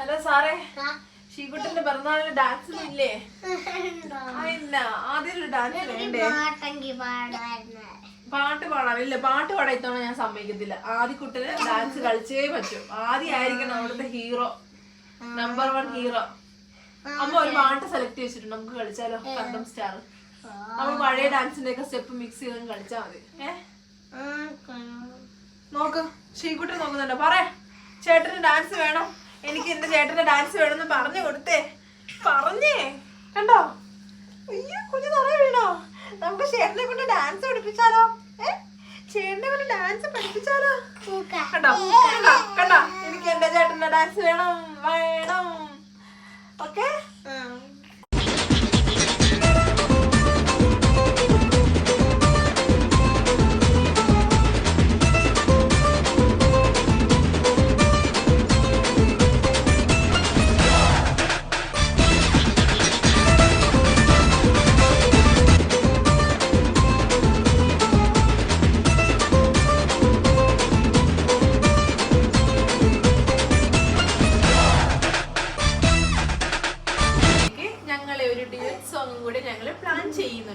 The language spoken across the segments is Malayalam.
ഹലോ സാറേ. ഷീകുട്ടന്റെ പിറന്നാളിന് ഡാൻസ് ഇല്ലേ? ഇല്ല. ആദ്യം ഒരു ഡാൻസ് വേണ്ടേ? പാട്ട് പാടാനില്ല പാട്ട് പാടാൻ ഇത്തവണ ഞാൻ സമ്മതിക്കത്തില്ല. ആദ്യക്കുട്ടന് ഡാൻസ് കളിച്ചേ പറ്റും. ആദ്യം ആയിരിക്കണം അവിടുത്തെ ഹീറോ നമ്പർ വൺ ഹീറോ അമ്മ ഒരു പാട്ട് സെലക്ട് ചെയ്തിട്ടുണ്ട്. നമുക്ക് കളിച്ചാലോ? കണ്ടം സ്റ്റാർ അപ്പൊ പഴയ ഡാൻസിന്റെ ഒക്കെ സ്റ്റെപ്പ് മിക്സ് ചെയ്ത് കളിച്ചാൽ മതി. ഏ? നോക്ക്. ഷീക്കുട്ടൻ നോക്കുന്നുണ്ടോ. പറ ചേട്ടന് ഡാൻസ് വേണം. എനിക്ക് എന്റെ ചേട്ടന്റെ ഡാൻസ് വേണമെന്ന് പറഞ്ഞു കൊടുത്തേ. പറഞ്ഞേ. കണ്ടോ? അയ്യോ കുഞ്ഞു നിറയെ വീണോ? നമുക്ക് ചേട്ടനെ കൊണ്ട് ഡാൻസ് പഠിപ്പിച്ചാലോ? ഏ? ചേട്ടനെ കൊണ്ട് ഡാൻസ് പഠിപ്പിച്ചാലോ? കണ്ടോ? കണ്ടോ? കണ്ടോ? എനിക്ക് എന്റെ ചേട്ടന്റെ ഡാൻസ് വേണം വേണം. ഓക്കെ?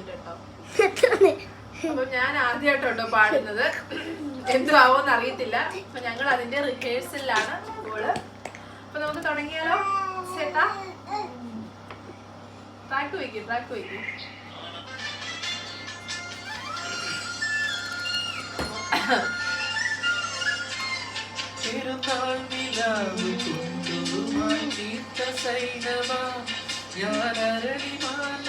ചെയ്യുന്നുണ്ട് കേട്ടോ അപ്പൊ ഞാൻ ആദ്യമായിട്ടോ പാടുന്നത്. എന്താവോന്ന് അറിയത്തില്ല. അപ്പൊ ഞങ്ങൾ അതിന്റെ റിഹേഴ്സലിലാണ് ഇപ്പോൾ അപ്പൊ നമുക്ക് തുടങ്ങിയാലോ? ചേട്ടാ? ട്രാക്ക് വയ്ക്കും ട്രാക്ക് വയ്ക്കും പെരുന്നാൾ നിലാവ് കൊണ്ടുമായി തീർത്ത സൈനമാ ഞാൻ അരളിമാല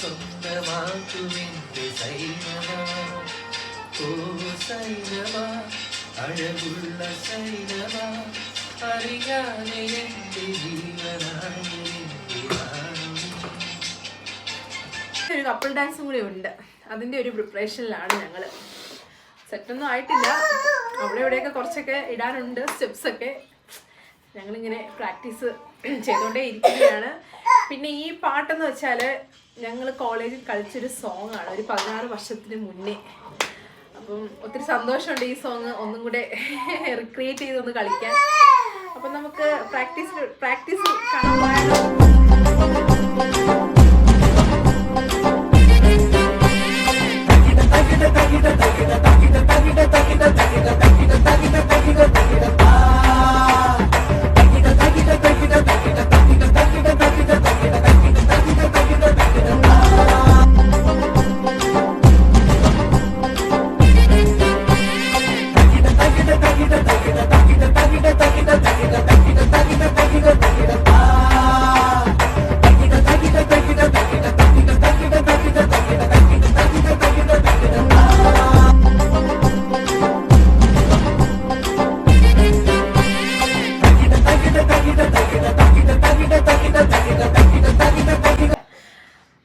സ്വന്തമാക്കുമെന്റെ സൈനമാ ഓ സൈനമാ അഴകുള്ള സൈനമാ. ഒരു കപ്പിൾ ഡാൻസും കൂടി ഉണ്ട്. അതിന്റെ ഒരു പ്രിപ്പറേഷനിലാണ് ഞങ്ങൾ. സെറ്റൊന്നും ആയിട്ടില്ല. അവിടെ ഇവിടെയൊക്കെ കുറച്ചൊക്കെ ഇടാനുണ്ട് സ്റ്റെപ്സ് ഒക്കെ. ഞങ്ങളിങ്ങനെ പ്രാക്ടീസ് ചെയ്തുകൊണ്ടേ ഇരിക്കുകയാണ്. പിന്നെ ഈ പാട്ടെന്ന് വെച്ചാൽ ഞങ്ങൾ കോളേജിൽ കളിച്ചൊരു സോങ് ആണ് ഒരു പതിനാറ് വർഷത്തിന് മുന്നേ. അപ്പം ഒത്തിരി സന്തോഷമുണ്ട് ഈ സോങ് ഒന്നും കൂടെ റിക്രിയേറ്റ് ചെയ്തൊന്ന് കളിക്കാൻ. അപ്പം നമുക്ക് പ്രാക്ടീസ് പ്രാക്ടീസ്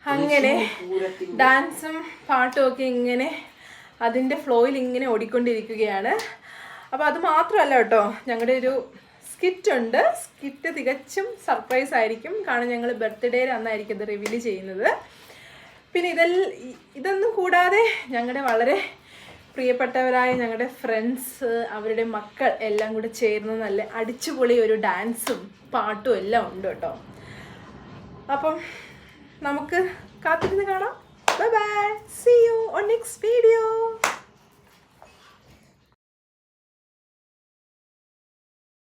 അങ്ങനെ ഡാൻസും പാട്ടും ഒക്കെ ഇങ്ങനെ അതിന്റെ ഫ്ലോയിൽ ഇങ്ങനെ ഓടിക്കൊണ്ടിരിക്കുകയാണ്. അപ്പോൾ അത് മാത്രമല്ല കേട്ടോ ഞങ്ങളുടെ ഒരു സ്കിറ്റ് ഉണ്ട്. സ്കിറ്റ് തികച്ചും സർപ്രൈസ് ആയിരിക്കും. കാരണം ഞങ്ങൾ ബർത്ത്ഡേയിൽ അന്നായിരിക്കും ഇത് റിവീൽ ചെയ്യുന്നത്. പിന്നെ ഇതെൽ ഇതൊന്നും കൂടാതെ ഞങ്ങളുടെ വളരെ പ്രിയപ്പെട്ടവരായ ഞങ്ങളുടെ ഫ്രണ്ട്സ് അവരുടെ മക്കൾ എല്ലാം കൂടെ ചേർന്ന് നല്ല അടിച്ചുപൊളി ഒരു ഡാൻസും പാട്ടും എല്ലാം ഉണ്ട് കേട്ടോ. അപ്പം നമുക്ക് കാത്തിരുന്ന് കാണാം. Bye bye see you on next video